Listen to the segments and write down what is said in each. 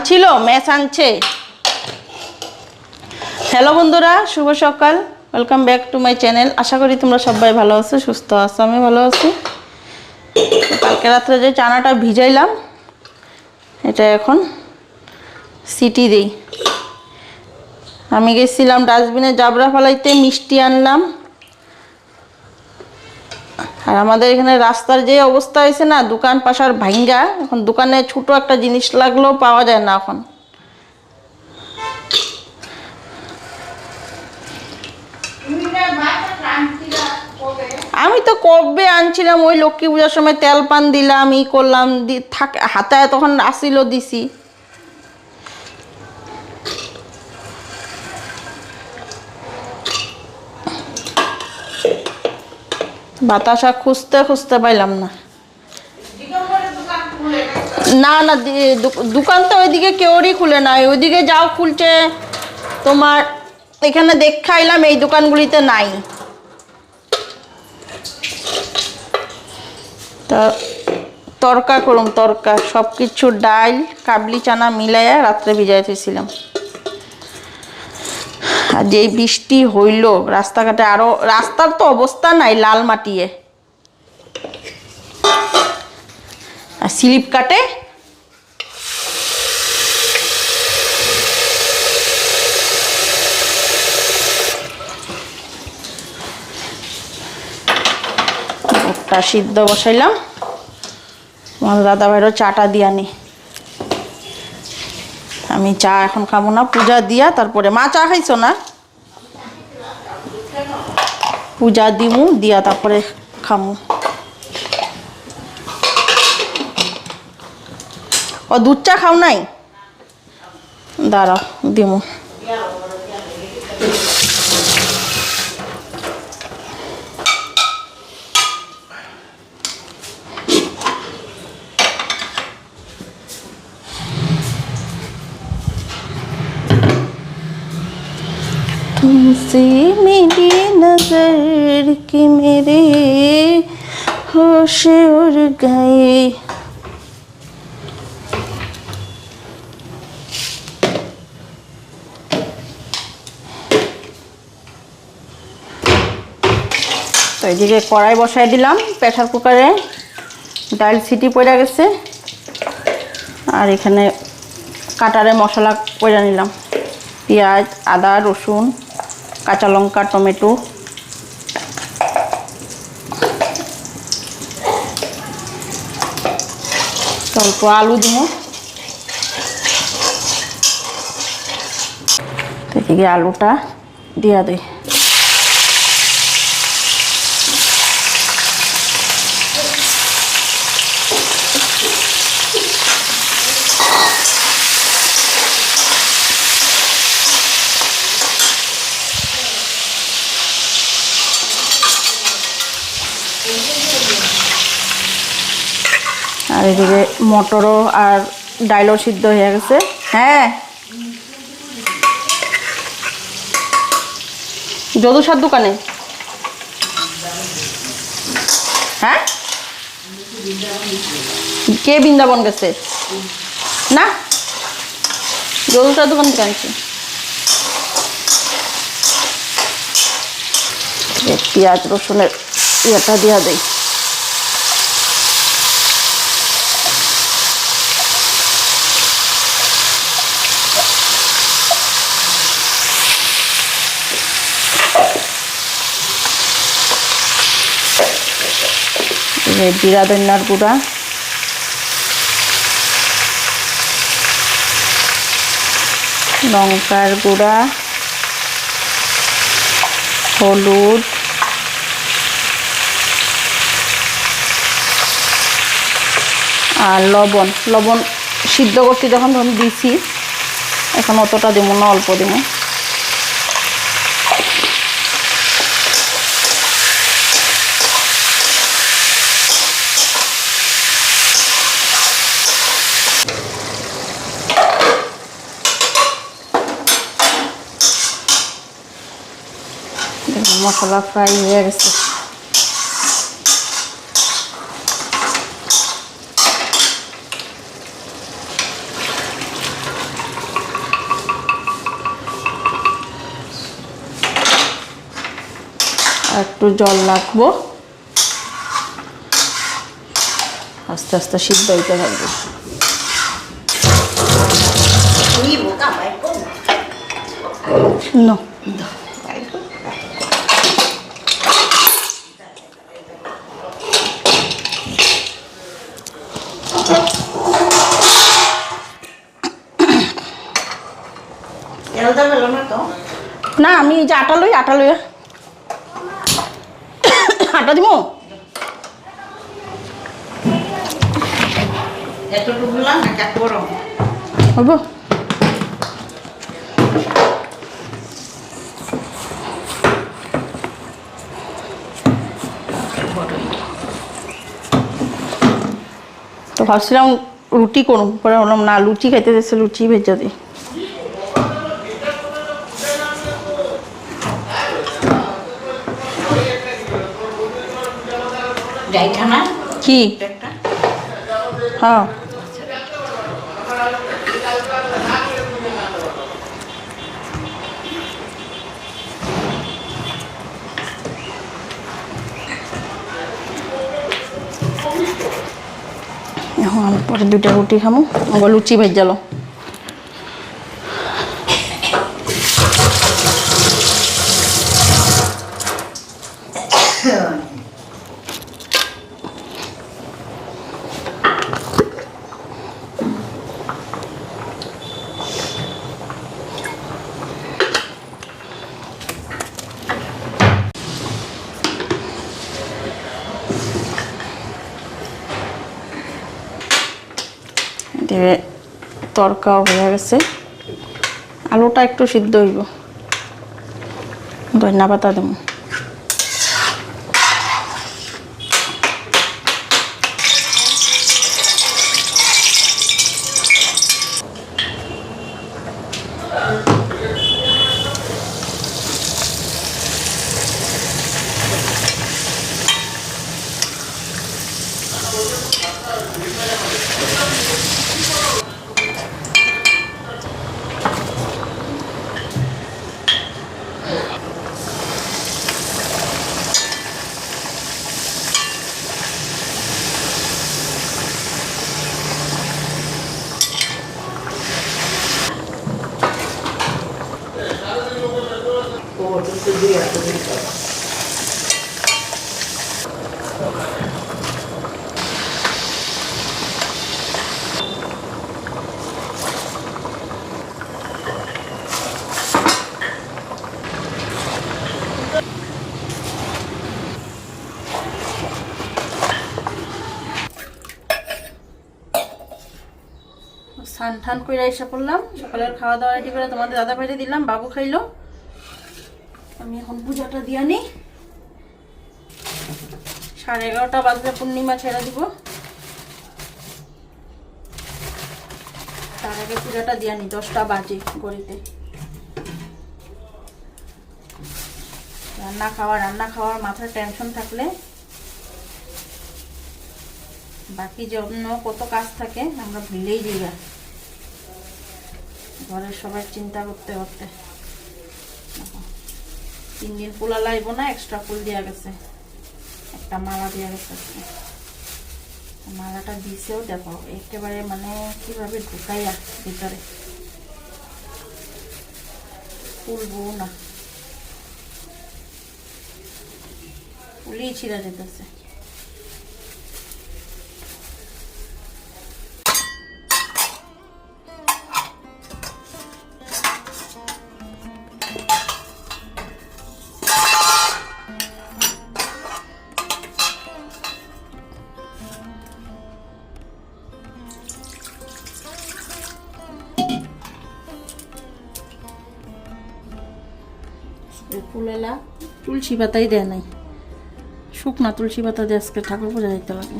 আনছিল, ম্যাচ আনছে। হ্যালো বন্ধুরা, শুভ সকাল। Welcome back to my channel আশা করি তোমরা সবাই ভালো আছো, সুস্থ আছো, আমি ভালো আছি। কালকে রাত্রে যে চানাটা ভিজাইলাম, এটা এখন সিটি দিই। আমি গেছিলাম ডাস্টবিনে জাবরা ফালাইতে, মিষ্টি আনলাম। আর আমাদের এখানে রাস্তার যে অবস্থা হয়েছে না, দোকান পাশার ভাঙ্গা, এখন দোকানে ছোট একটা জিনিস লাগলেও পাওয়া যায় না এখন। আমি তো কবে আনছিলাম, ওই লক্ষ্মী পূজার সময় তেল পান দিলাম, ই করলাম হাতায় তখন আসিল দিছি। বাতাসা খুঁজতে খুঁজতে পাইলাম না। না না দোকান তো ওইদিকে কেউরই খুলে নাই। ওইদিকে যাও খুলছে, তোমার এখানে দেখাইলাম, এই দোকানগুলিতে নাই। তা, তরকা করুম, তরকা সব কিছু ডাল, কাবলি চানা মিলাইয়া রাত্রে ভিজাই থেছিলাম আর যেই বৃষ্টি হইল, রাস্তাঘাটে আরও, রাস্তার তো অবস্থা নাই লাল মাটিয়ে। আর স্লিপ কাটে? সিদ্ধ বসাইলাম। আমার দাদা ভাইরও চাটা দিয়ে নি। আমি চা এখন খাব না, পূজা দিয়া তারপরে, মা চা খাইছো না? পূজা দিমু, দিয়া তারপরে খামু। ও দুধ চা খাও নাই? দাঁড়াও, দিমু। तुमसे मेरी नजर की मेरे होश उड़ गए তো এদিকে কড়াই বসাই দিলাম প্রেশার কুকারে ডাল সিটি পড়ে গেছে আর এখানে কাটারে মশলা করে নিলাম পেঁয়াজ আদা রসুন কাঁচা লঙ্কা টমেটো। অল্প আলু দিব। এদিকে আলুটা দিয়া দিই এদিকে মটরও আর ডাইলও সিদ্ধ হয়ে গেছে। হ্যাঁ। যদুসার দোকানে? হ্যাঁ? কে বৃন্দাবন গেছে? না? যদুসার দোকান থেকে পেঁয়াজ রসুনের ইয়েটা দিয়া দেয় জিরা ধন্যার গুঁড়া লঙ্কার গুঁড়া, হলুদ, আর লবণ। লবণ সিদ্ধ করতে যখন ধরুন দিছি, এখন অতটা দেবো না, অল্প দেবো। মশলা ফ্রাই হয়ে গেছে। একটু জল রাখব। আস্তে আস্তে সিদ্ধ হইতে থাকবে। No. এই যে আটা লই আটা লই আটা দিব হইব তো ভাবছিলাম রুটি করুন পরে বললাম না লুচি খাইতে দিচ্ছে লুচি ভেজা দিই যাইটা না? কি? হ্যাঁ। এখন পরে দুইটা রুটি খামো। আবার লুচি ভেজালো দিয়ে তরকাও হয়ে গেছে। আলুটা একটু সিদ্ধ হইব। ধন্যবাদ দেবো স্নান করে এসে পড়লাম। সকালের খাওয়া দাওয়া রেডি করে তোমাদের দাদা ভাইরে দিলাম, বাবু খাইলো। আমি এখন পূজাটা দিয়ে নিই। সাড়ে এগারোটা বাজলে পূর্ণিমা ছেড়ে দিব। তার আগে পূজাটা দিয়ে নি দশটা বাজে গড়িতে। রান্না খাওয়া, রান্না খাওয়ার মাথায় টেনশন থাকলে। বাকি যে অন্য কত কাজ থাকে, আমরা ভুলেই যাই। ঘরের সবাই চিন্তা করতে করতে। তিন দিন পোলা লাইব না এক্সট্রা ফুল দেওয়া গেছে। একটা মালা দেওয়া গেছে মালাটা দিছেও দেখো, একেবারে মানে কীভাবে ঢুকাইয়া ভিতরে। ফুলবো না। ফুলই ছিঁড়া যেতেছে। তুলসী পাতাই দেয় নাই। শুকনা তুলসী পাতা দিয়ে আজকে ঠাকুর পূজা দিতে লাগে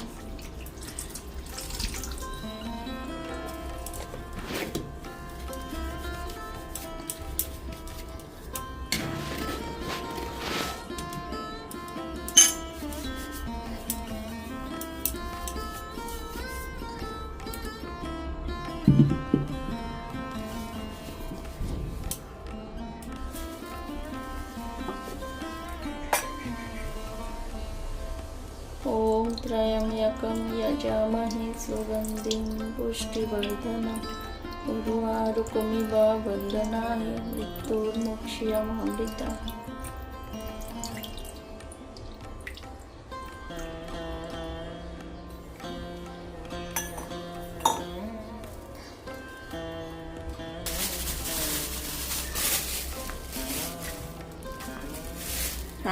त्र्यम्बकं यजामहे सुगन्धिं पुष्टिवर्धनम् उर्वारुकमिव वन्दनाय मृत्युर्मुक्ष्यमामृता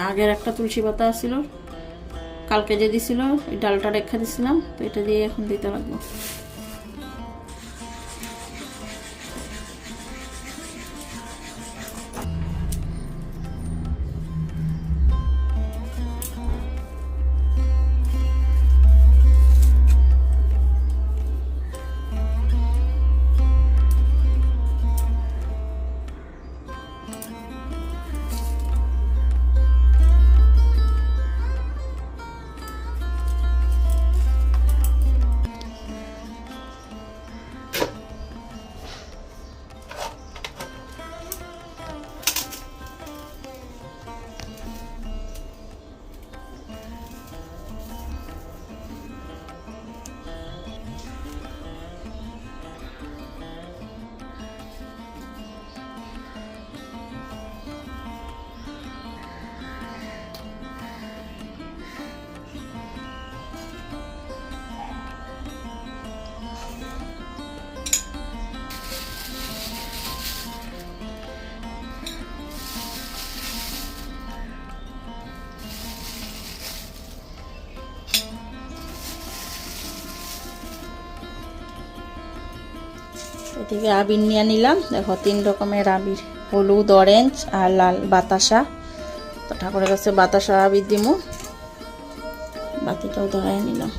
আগের একটা তুলসী পাতা ছিল কালকে যে দিছিল ওই ডালটা রেখে দিছিলাম তো এটা দিয়ে এখন দিতে লাগবো। এদিকে আবির নিয়ে নিলাম। দেখো, তিন রকমের আবির। হলুদ অরেঞ্জ আর লাল বাতাসা। তো ঠাকুরের কাছে বাতাসা আবির দিমু। বাতিটাও ধরাই নিলাম।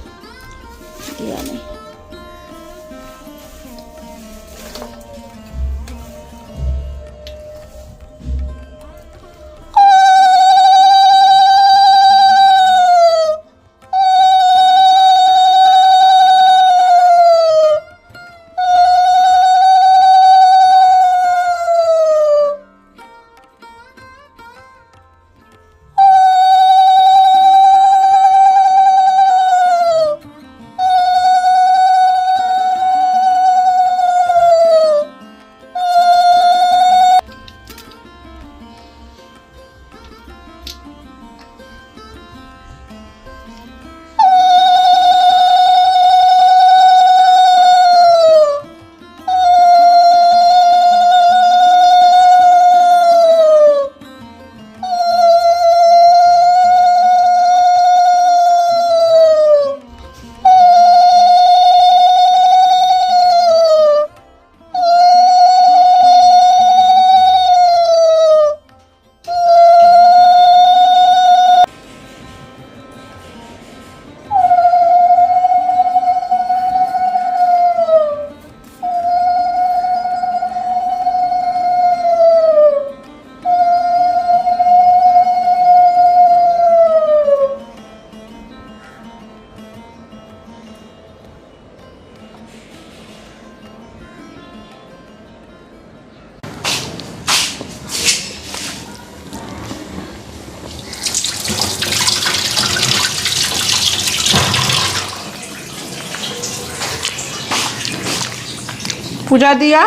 পূজা দিয়া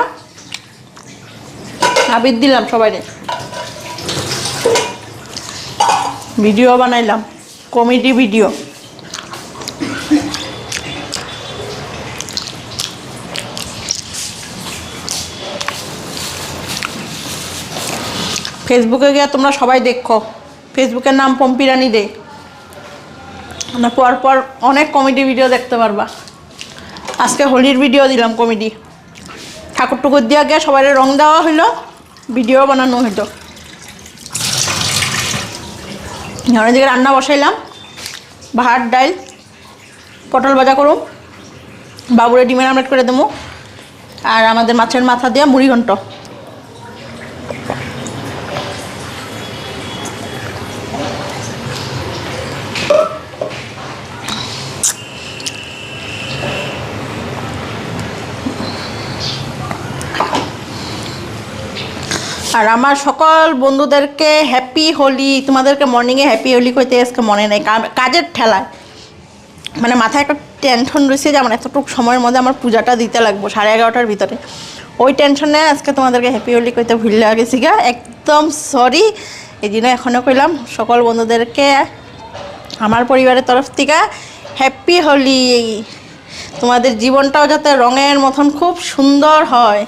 আবির দিলাম সবাই ভিডিও বানাইলাম কমেডি ভিডিও। ফেসবুকে গিয়ে তোমরা সবাই দেখো। ফেসবুকের নাম পম্পিরানি দে। মানে পর পর অনেক কমেডি ভিডিও দেখতে পারবা। আজকে হোলির ভিডিও দিলাম কমেডি। ঠাকুর টুকুর দিয়ে গিয়ে সবাই রং দেওয়া হইল ভিডিও বানানো হইল অনেকদিকে রান্না বসাইলাম, ভাত, ডাল, পটল ভাজা করুম, বাবুরে ডিমের আমলেট করে দেবো, আর আমাদের মাছের মাথা দিয়ে মুড়ি ঘন্ট আর আমার সকল বন্ধুদেরকে হ্যাপি হোলি। তোমাদেরকে মর্নিংয়ে হ্যাপি হোলি কইতে আজকে মনে নেই। কাজের ঠেলায়। মানে মাথায় একটা টেনশন রয়েছে যে আমার এতটুকু সময়ের মধ্যে আমার পূজাটা দিতে লাগবো, সাড়ে এগারোটার ভিতরে। ওই টেনশনে আজকে তোমাদেরকে হ্যাপি হোলি কইতে ভুল গেছি গা। একদম সরি এই এখনও কইলাম, সকল বন্ধুদেরকে, আমার পরিবারের তরফ থেকে হ্যাপি হোলি। তোমাদের জীবনটাও যাতে রঙের মতন খুব সুন্দর হয়।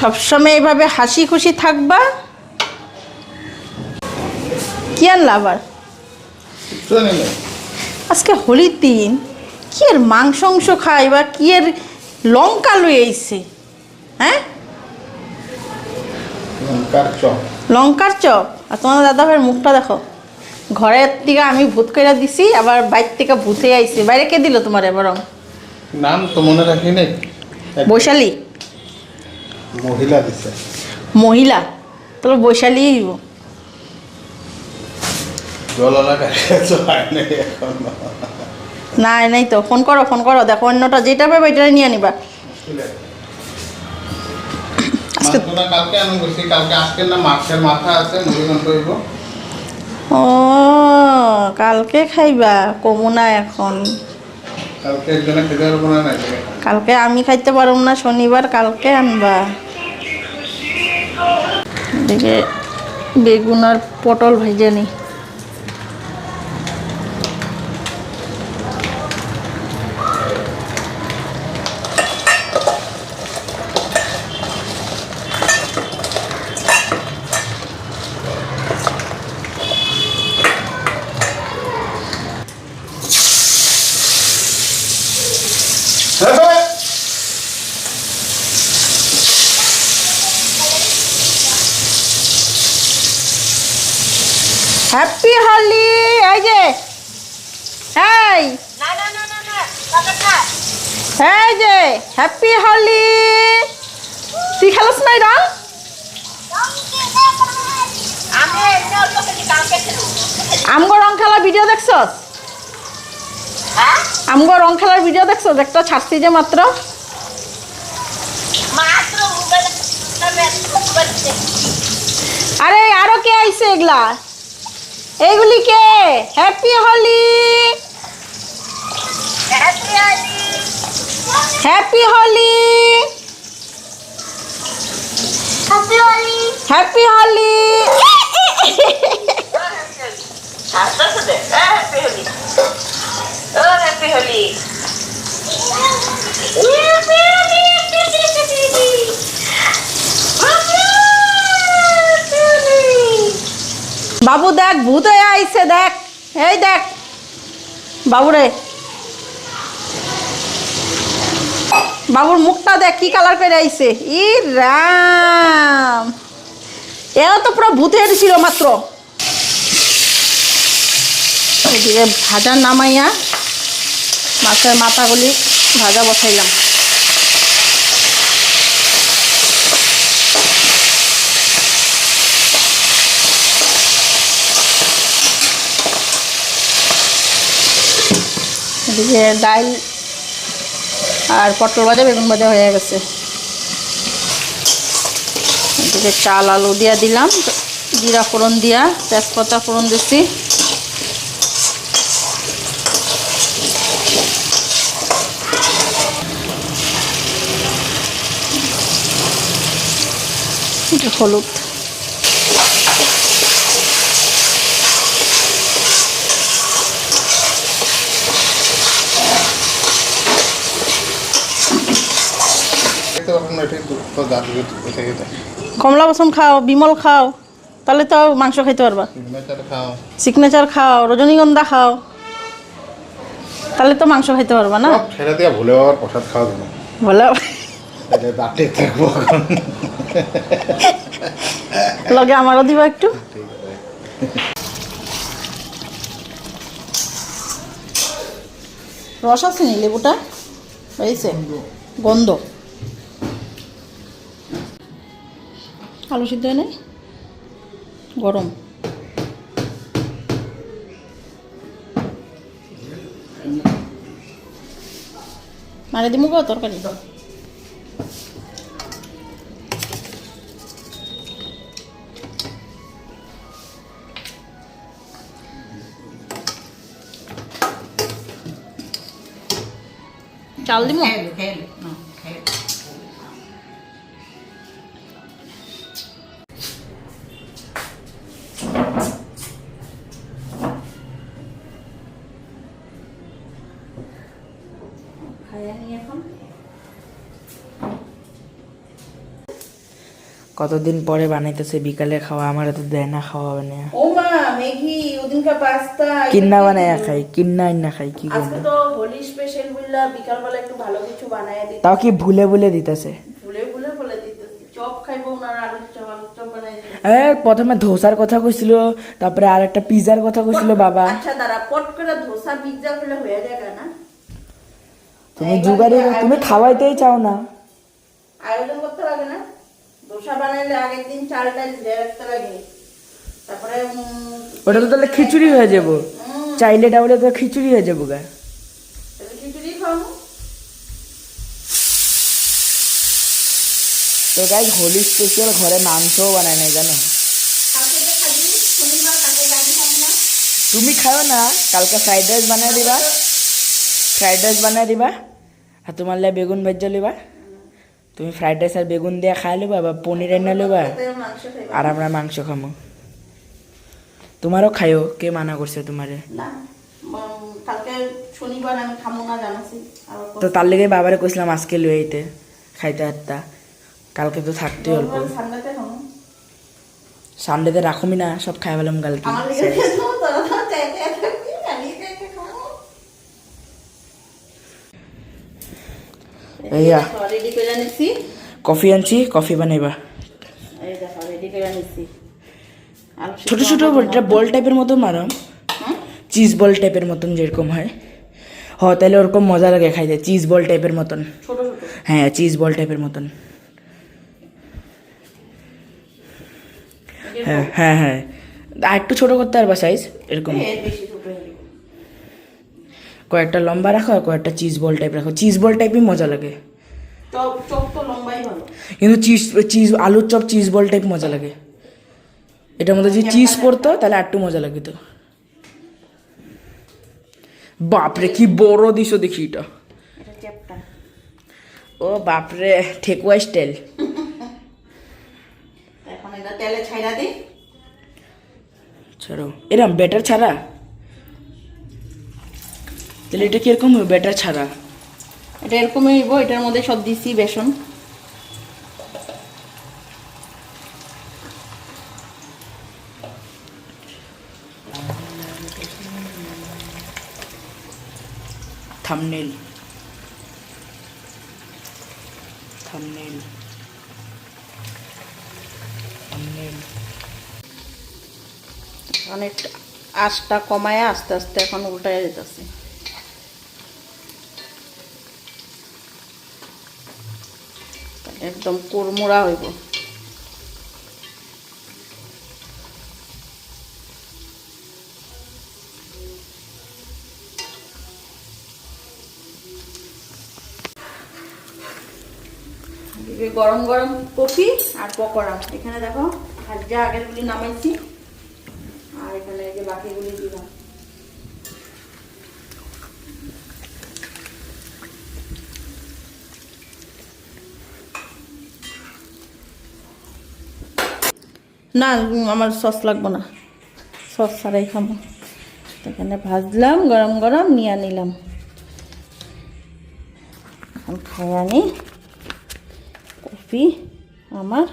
সবসময় এভাবে হাসি খুশি থাকবা? কি আনলা আবার আজকে হোলির দিন কি আর মাংস অংশ খাই বা কি আর লঙ্কা লয়ে আইছে হ্যাঁ? লঙ্কার চপ। আর তোমার দাদা ভাইয়ের মুখটা দেখো। ঘরের থেকে আমি ভূত কইরা দিছি আবার বাইর থেকে ভূতে আইছে। বাইরে কে দিল তোমার বরং? নাম তো মনে রাখি নাই। বৈশালী। মহিলা দিছে। মহিলা? তাহলে বৈশালী হয় নাই তো ফোন করো ফোন করো। দেখো অন্যটা যেটা পাবে ওইটা নিয়ে নিবা। কালকে বলছি কালকে আজকে না মাছের মাথা আছে ও কালকে খাইবা কমু না এখন। কালকে আমি খাইতে পারব না শনিবার কালকে আনবা। এদিকে বেগুন আর পটল ভেজে নি হ্যাপি হোলি এই যে এই এই যে হ্যাপি হোলি তুই খেলোস নাই রং আমগো রং খেলার ভিডিও দেখছস? আমগো রং খেলার ভিডিও দেখছস? একটা ছাড়ছি যে মাত্র। আরে আরও কে আইছে এগুলা? এইগুলি কে? Happy Holi happy Holi happy Holi বাবু দেখ, ভূত হয়ে আইছে, দেখ। এই দেখ। বাবুরে বাবুর মুখটা দেখ, কি কালার করে আইছে। ই রাম। এও তো পুরো ভূত হয়ে ছিল মাত্র। এদিকে ভাজা নামাইয়া মাছের মাথাগুলি ভাজা বসাইলাম। এদিকে ডাল আর পটল ভাজা, বেগুন ভাজা হয়ে গেছে। এদিকে চাল আলু দিয়া দিলাম, জিরা ফোড়ন দিয়া, তেজপাতা ফোড়ন দিচ্ছি এটা হলুদ। কমলা বসন খাও বিমল খাও তাহলে তো মাংস খাইতে পারবা। সিগনেচার খাও। রজনীগন্ধা খাও তাহলে তো মাংস খাইতে পারবা না? দিয়ে ভুলে আবার প্রসাদ খাওয়া দেবো তাহলে দাঁতে থাকব লগে আমারও দিবা একটু। রস আছে নি লেবুটা? হয়েছে? গন্ধ। আলু সিদ্ধ নাই? গরম। মারে দিমু তরকারি। চাল দিব নে, নে। নে। কতদিন পরে বানাইতেছে বিকালে খাওয়া আমার তো দেয় না খাওয়া বানিয়ে ও মা ম্যাগি ওদিনকার পাস্তা কিন্না বানায় খাই কিন্না খাই কি আজকে তো হোলি স্পেশাল বললা বিকালবেলা একটু ভালো কিছু বানায় দিতে। তাও কি ভুলে ভুলে দিতেছে? ভুলে ভুলে দিতেছি চপ খাইবো ওনার আলুর চপ আলুর চপ বানাই দিতে। প্রথমে ধোসার কথা কইছিল তারপরে আর একটা পিজার কথা কইছিল বাবা। আচ্ছা দাঁড়া পট করে ধোসা হয়ে যাবে না তুমি জুগারি তুমি খাওয়াইতেই চাও না। আয়োজন করতে লাগে না? ধোসা বানাইলে আগের দিন চাল ধুয়ে রাখতে লাগে। তারপরে ওটা তো তাহলে খিচুড়ি হয়ে যাব। চাইলে ডাউলে তো খিচুড়ি হয়ে যাব গা। খিচুড়ি খাওয়াবো তো গাই হোলি স্পেশাল ঘরে মাংসও বানায় নাই জানো? খাবি খাব তুমি খাও না কালকে ফ্রাইড রাইস বানায় দিবা। ফ্রাইড রাইস বানায় দিবা আর তোমার লাই বেগুন ভেজা লিবা তুমি ফ্রাইড রাইস আর বেগুন দিয়ে খাই লিবা বা পনির এনে লিবা আর আমরা মাংস খামো। তোমারও খাইও কে মানা করছে তোমারে? কালকে শনিবার আমি খামো না জানাছি। তো তার লেগে বাবারে কইছিলাম আজকে লই আইতে খাইতে হাতটা কালকে তো থাকতেই অল্প। সানডেতে রাখুমি না সব খাই পেলাম কালকে। এইয়া। কফি আনছি কফি বানাইবা। এই দেখো রেডি করে নিছি। আলু ছোট ছোট এটা বল টাইপের মতো মারো চিজ বল টাইপের মতন যেরকম হয়। হ তাহলে ওরকম মজা লাগে খাইতে। চিজ বল টাইপের মতন। হ্যাঁ চিজ বল টাইপের মতন। হ্যাঁ হ্যাঁ হ্যাঁ। আর একটু ছোট করতে পারবা সাইজ এরকম। হয়ে। কয়েকটা লম্বা রাখো আর কয়েকটা চিজ বল টাইপ রাখো। চিজ বল টাইপই মজা লাগে। কিন্তু চিজ চিজ আলুর চপ চিজ বল টাইপ মজা লাগে। এটার মধ্যে যদি চিজ পড়তো তাহলে একটু মজা লাগতো। বাপরে কি বড় দিছো দেখি এটা। ও বাপরে ঠেকুয়া স্টাইল ছাড়ো। এরম ব্যাটার ছাড়া? তাহলে এটা কীরকম হবে ব্যাটার ছাড়া? এটা এরকমই হইব এটার মধ্যে সব দিছি বেসন। থামনেল থামনেল থামনেল অনেক কমায় আস্তে আস্তে এখন উল্টায় যেতেছে। একদম কুরমুড়া হইব এদিকে গরম গরম কফি আর পকোড়া। এখানে দেখো, ভাজা আগেরগুলি নামাইছি। আর এখানে যে বাকিগুলি দিলাম। না আমার সস লাগবো না। সস ছাড়াই খাব। এখানে ভাজলাম, গরম গরম, নিয়ে নিলাম। এখন খাই আনি। কফি আমার।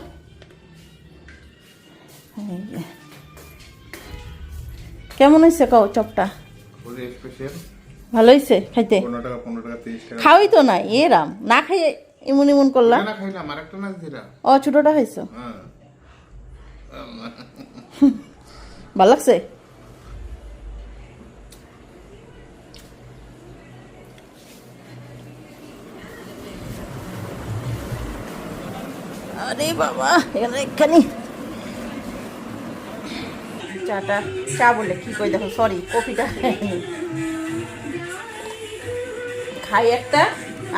কেমন হয়েছে কও চপটা? ভালো হয়েছে খাইতে? খাওয়াই তো না এমন এমন করলাম। না খাইলাম আর একটা না দিরা ও ছোটটা হয়েছে। হ্যাঁ। ভালো লাগছে? আরে বাবা, এখানে এখানে। চাটা, চা বলে, কি কই দেখো সরি কফিটা। খাই একটা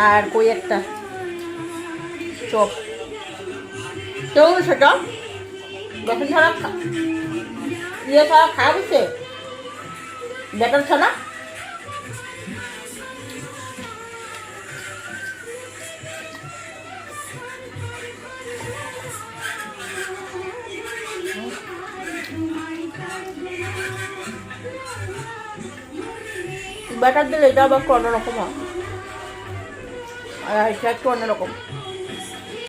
আর কই একটা। চপ। কেমন সেটা যখন ছাড়া ইয়ে ছাড়া খাওয়া হচ্ছে ব্যাটার ছাড়া ব্যাটার দিলে এটা আবার একটু অন্যরকম হয়। আর এটা একটু অন্যরকম।